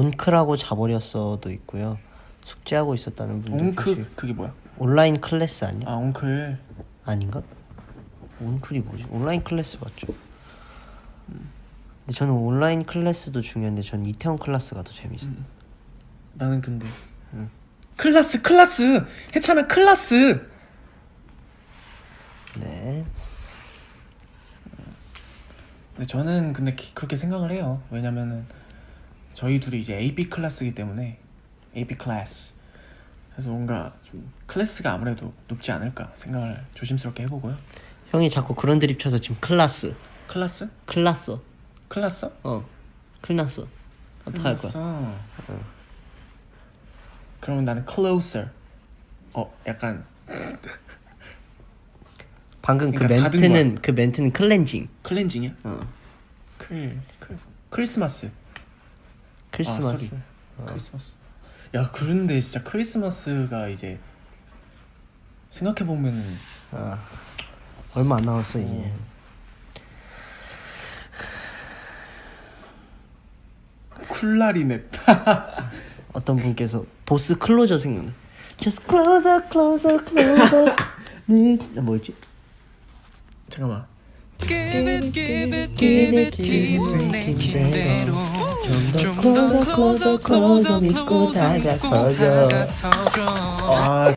온크라고 자버렸어도 있고요. 숙제하고 있었다는 분도 계시고 옹크 그게 뭐야? 온라인 클래스 아니야? 아 옹클 아닌가? 온클이 뭐지? 온라인 클래스 맞죠? 근데 저는 온라인 클래스도 중요한데 전 이태원 클래스가 더 재밌어요. 나는 근데 클라스 클라스 해찬아 클라스 네. 근데 저는 근데 기- 그렇게 생각을 해요 왜냐면은 저희 둘이 이제 AB 클래스이기 때문에 AB 클래스 그래서 뭔가 좀 클래스가 아무래도 높지 않을까 생각을 조심스럽게 해보고요 형이 자꾸 그런 드립 쳐서 지금 클라스, 클라스? 클라스, 클라스? 어, 클라스. 어떡할 거야? 클라스. 그러면 나는 closer 어 약간 방금 그 그러니까 다든 멘트는 그 멘트는 클렌징. 클렌징이야? 어. 클, 클 크리스마스 크리스마스. 아, 쏘리. 크리스마스. 야 그런데 진짜 크리스마스가 이제 생각해 보면 아, 얼마 안 남았어 이제. 쿨라리넷. 어떤 분께서 보스 클로저 생각나. Just closer, closer, closer. 네, 아, 뭐였지? 잠깐만. Give it, give it, give it, give it, 내kin 좀더 closer, closer, closer 믿고 다가서죠. 아